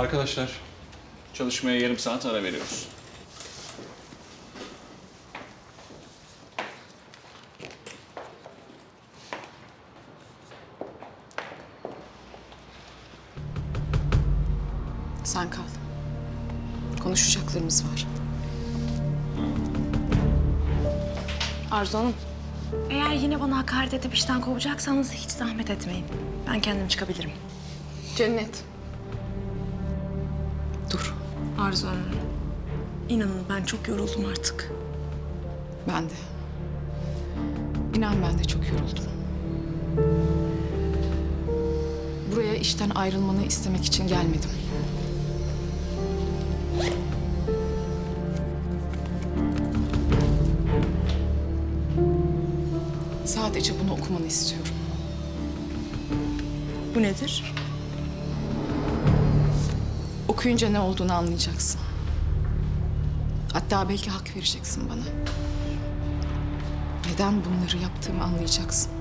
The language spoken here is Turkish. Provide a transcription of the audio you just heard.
Arkadaşlar, çalışmaya yarım saat ara veriyoruz. Sen kal. Konuşacaklarımız var. Arzu Hanım, eğer yine bana hakaret edip işten kovacaksanız hiç zahmet etmeyin. Ben kendim çıkabilirim. Cennet. Arzu Hanım, inanın ben çok yoruldum artık. Ben de. İnan ben de çok yoruldum. Buraya işten ayrılmanı istemek için gelmedim. Sadece bunu okumanı istiyorum. Bu nedir? Okuyunca ne olduğunu anlayacaksın. Hatta belki hak vereceksin bana. Neden bunları yaptığımı anlayacaksın.